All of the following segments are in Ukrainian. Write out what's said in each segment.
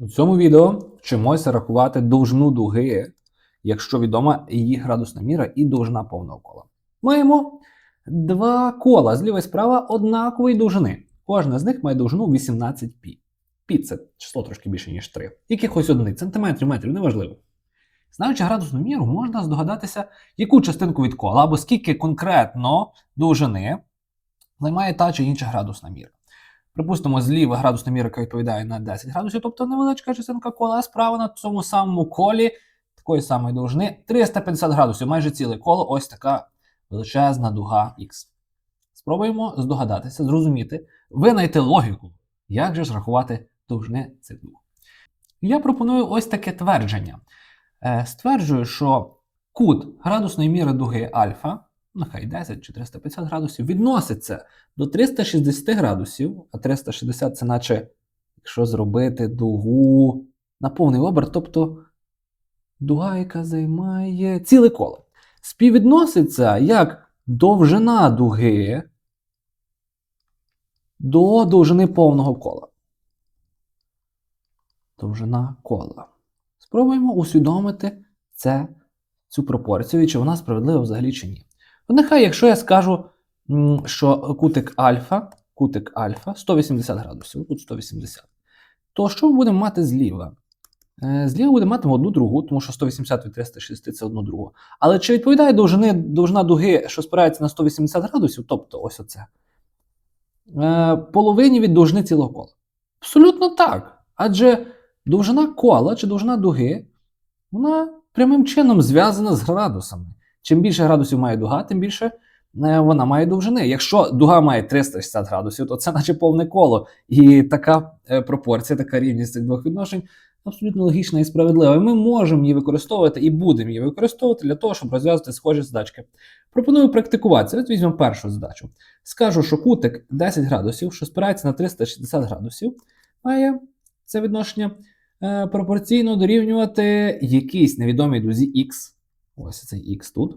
У цьому відео вчимося рахувати довжину дуги, якщо відома її градусна міра і довжина повного кола. Маємо два кола зліва і справа однакової довжини. Кожне з них має довжину 18 пі. Пі це число трошки більше, ніж 3. Якихось одиниць, сантиметрів, метрів, неважливо. Знаючи градусну міру, можна здогадатися, яку частинку від кола або скільки конкретно довжини займає та чи інша градусна міра. Припустимо, зліва градусна міра, яка відповідає на 10 градусів, тобто невеличка частинка кола, а справа на цьому самому колі такої самої довжини 350 градусів, майже ціле коло, ось така величезна дуга Х. Спробуємо здогадатися, зрозуміти, винайти логіку, як же ж рахувати довжини цих дуг. Я пропоную ось таке твердження. Е, стверджую, що кут градусної міри дуги альфа, нехай 10 чи 350 градусів, відноситься до 360 градусів, а 360 це наче, якщо зробити дугу на повний оберт, тобто дуга, яка займає ціле коло. Співвідноситься як довжина дуги до довжини повного кола. Довжина кола. Спробуємо усвідомити це, цю пропорцію, і чи вона справедлива взагалі чи ні. Нехай, якщо я скажу, що кутик альфа, кутик альфа 180 градусів, тут 180, то що ми будемо мати зліва? Е, Зліва будемо мати одну другу, тому що 180 від 360 це одну другу. Але чи відповідає довжини, довжина дуги, що спирається на 180 градусів, тобто ось оце, е, половині від довжини цілого кола? Абсолютно так. Адже довжина кола чи довжина дуги, вона прямим чином зв'язана з градусами. Чим більше градусів має дуга, тим більше е, вона має довжини. Якщо дуга має 360 градусів, то це наче повне коло. І така е, пропорція, така рівність цих двох відношень абсолютно логічна і справедлива. Ми можемо її використовувати і будемо її використовувати для того, щоб розв'язати схожі задачки. Пропоную практикуватися. От візьмемо першу задачу. Скажу, що кутик 10 градусів, що спирається на 360 градусів, має це відношення е, пропорційно дорівнювати якійсь невідомій дузі х. Ось цей х тут.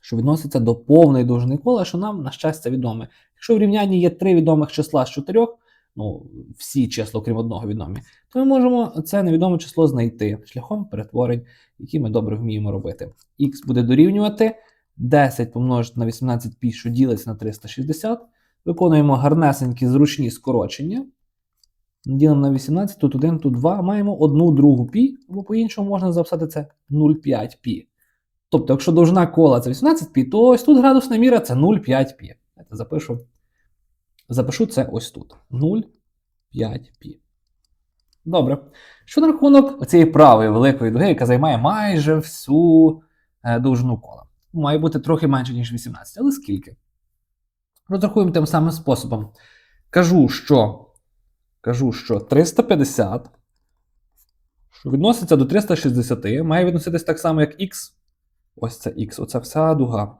Що відноситься до повної довжини кола, що нам, на щастя, відоме. Якщо в рівнянні є три відомих числа з чотирьох, ну, всі числа, окрім одного відомі, то ми можемо це невідоме число знайти шляхом перетворень, які ми добре вміємо робити. Х буде дорівнювати 10 помножити на 18 пі, що ділиться на 360. Виконуємо гарнесенькі зручні скорочення. Ділимо на 18, тут 1, тут 2. Маємо одну другу пі, або по-іншому можна записати це 0,5 пі. Тобто, якщо довжина кола це 18 пі, то ось тут градусна міра це 0,5 пі. Запишу. Запишу це ось тут. 0,5 пі. Добре. Що на рахунок цієї правої великої дуги, яка займає майже всю е, довжину кола. Має бути трохи менше, ніж 18, але скільки? Розрахуємо тим самим способом. Кажу, що, кажу, що 350, що відноситься до 360, має відноситись так само, як х. Ось це х, оця вся дуга.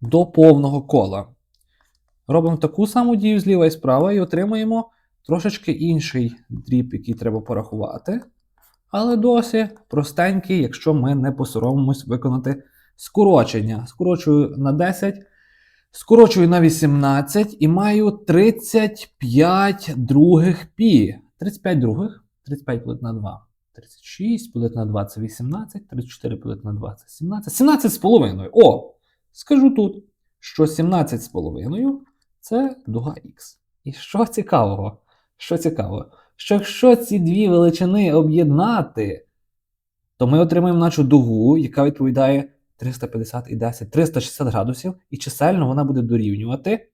До повного кола. Робимо таку саму дію зліва і справа і отримаємо трошечки інший дріб, який треба порахувати. Але досі простенький, якщо ми не посоромимось виконати скорочення. Скорочую на 10, скорочую на 18 і маю 35 других пі. 35 других, 35 поділити на 2. 36 поділити на 2 це 18, 34 поділити на 2 це 17. 17 з половиною. О! Скажу тут, що 17 з половиною це дуга х. І що цікавого? Що цікаво, що якщо ці дві величини об'єднати, то ми отримаємо нашу дугу, яка відповідає 350 і 10, 360 градусів, і чисельно вона буде дорівнювати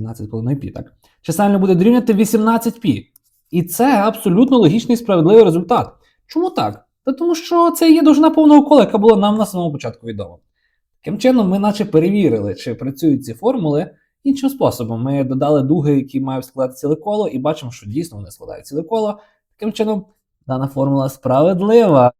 17,5 пі, так? Чисельно буде дорівнювати 18 пі. І це абсолютно логічний і справедливий результат. Чому так? Та тому що це є довжина повного кола, яка була нам на самому початку відома. Таким чином, ми наче перевірили, чи працюють ці формули іншим способом. Ми додали дуги, які мають складати ціле коло, і бачимо, що дійсно вони складають ціле коло. Таким чином, дана формула справедлива.